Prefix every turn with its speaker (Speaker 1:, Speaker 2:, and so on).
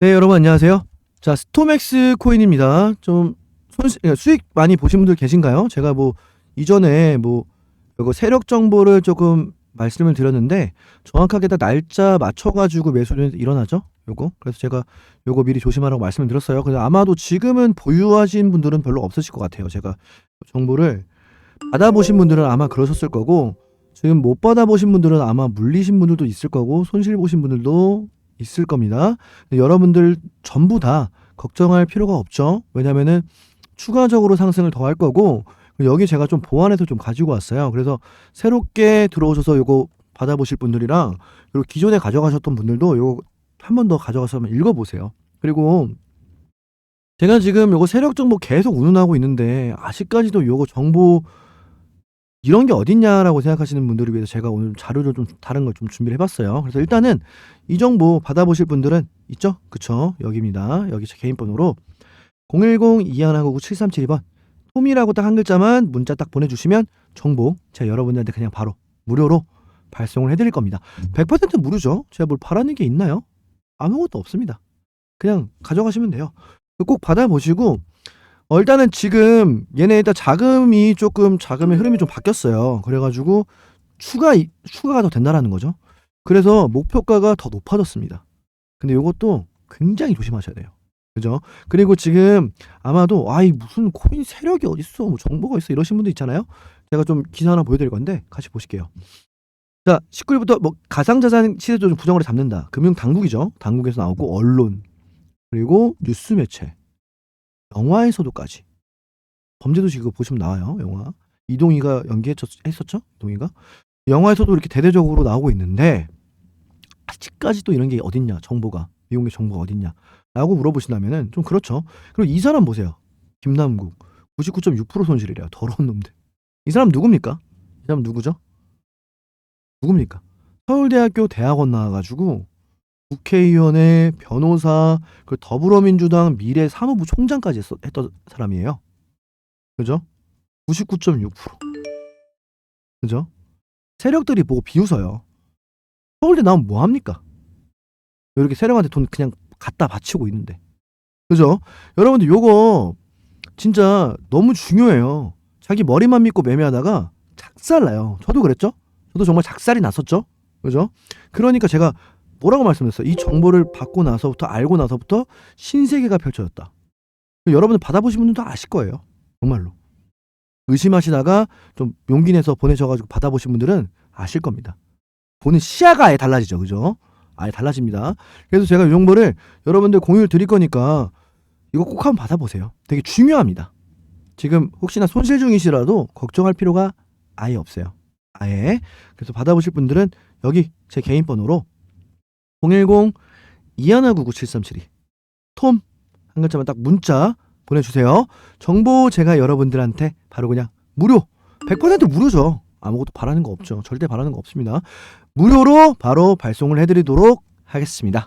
Speaker 1: 네, 여러분 안녕하세요. 자, 스토맥스 코인입니다. 좀 손실, 그러니까 수익 많이 보신 분들 계신가요? 제가 뭐 이전에 뭐 이거 세력 정보를 조금 말씀을 드렸는데 정확하게 다 날짜 맞춰 가지고 매수는 일어나죠. 요거. 그래서 제가 요거 미리 조심하라고 말씀을 드렸어요. 근데 아마도 지금은 보유하신 분들은 별로 없으실 것 같아요. 제가 정보를 받아보신 분들은 아마 그러셨을 거고 지금 못 받아보신 분들은 아마 물리신 분들도 있을 거고 손실 보신 분들도 있을 겁니다. 여러분들 전부 다 걱정할 필요가 없죠. 왜냐면은 추가적으로 상승을 더 할 거고 여기 제가 좀 보완해서 좀 가지고 왔어요. 그래서 새롭게 들어오셔서 요거 받아보실 분들이랑 그리고 기존에 가져가셨던 분들도 요거 한 번 더 가져가서 한번 읽어보세요. 그리고 제가 지금 요거 세력 정보 계속 운운하고 있는데 아직까지도 요거 정보 이런 게 어딨냐라고 생각하시는 분들을 위해서 제가 오늘 자료를 좀 다른 걸 좀 준비를 해봤어요. 그래서 일단은 이 정보 받아보실 분들은 있죠? 그쵸? 여기입니다. 여기 제 개인 번호로 010-2199-7372번 톰이라고 딱 한 글자만 문자 딱 보내주시면 정보 제가 여러분들한테 그냥 바로 무료로 발송을 해드릴 겁니다. 100% 무료죠? 제가 뭘 바라는 게 있나요? 아무것도 없습니다. 그냥 가져가시면 돼요. 꼭 받아보시고 어, 일단은 지금 얘네 일단 자금이 조금 자금의 흐름이 좀 바뀌었어요. 그래가지고 추가 이- 추가가 더 된다라는 거죠. 그래서 목표가가 더 높아졌습니다. 근데 이것도 굉장히 조심하셔야 돼요. 그죠? 그리고 지금 아마도 아이 무슨 코인 세력이 어딨어 뭐 정보가 있어 이러신 분들 있잖아요. 제가 좀 기사 하나 보여드릴 건데 같이 보실게요. 자 19일부터 뭐 가상자산 시세도 좀 부정으로 잡는다. 금융 당국이죠. 당국에서 나오고 언론 그리고 뉴스 매체 영화에서도까지. 범죄도시 이거 보시면 나와요. 영화. 이동희가 연기했었죠. 이동희가? 영화에서도 이렇게 대대적으로 나오고 있는데 아직까지도 이런 게 어딨냐 정보가. 미용의 정보가 어딨냐 라고 물어보신다면은 좀 그렇죠. 그리고 이 사람 보세요. 김남국. 99.6% 손실이래요 더러운 놈들. 이 사람 누굽니까? 이 사람 누구죠? 누굽니까? 서울대학교 대학원 나와가지고 국회의원의 변호사 그 더불어민주당 미래 사무부 총장까지 했, 했던 사람이에요 그죠 99.6% 그죠 세력들이 보고 비웃어요 서울대 나오면 뭐 합니까? 이렇게 세력한테 돈 그냥 갖다 바치고 있는데. 그죠? 여러분들 요거 진짜 너무 중요해요. 자기 머리만 믿고 매매하다가 작살나요. 저도 그랬죠? 저도 정말 작살이 났었죠? 그죠? 그러니까 제가 뭐라고 말씀드렸어요? 이 정보를 받고 나서부터 알고 나서부터 신세계가 펼쳐졌다. 여러분들 받아보신 분들도 아실 거예요. 정말로. 의심하시다가 좀 용기 내서 보내셔가지고 받아보신 분들은 아실 겁니다. 보는 시야가 아예 달라지죠. 그죠? 아예 달라집니다. 그래서 제가 이 정보를 여러분들 공유를 드릴 거니까 이거 꼭 한번 받아보세요. 되게 중요합니다. 지금 혹시나 손실 중이시라도 걱정할 필요가 아예 없어요. 아예. 그래서 받아보실 분들은 여기 제 개인 번호로 010-2199-7372 톰 한 글자만 딱 문자 보내주세요. 정보 제가 여러분들한테 바로 그냥 무료 100% 무료죠. 아무것도 바라는 거 없죠. 절대 바라는 거 없습니다. 무료로 바로 발송을 해드리도록 하겠습니다.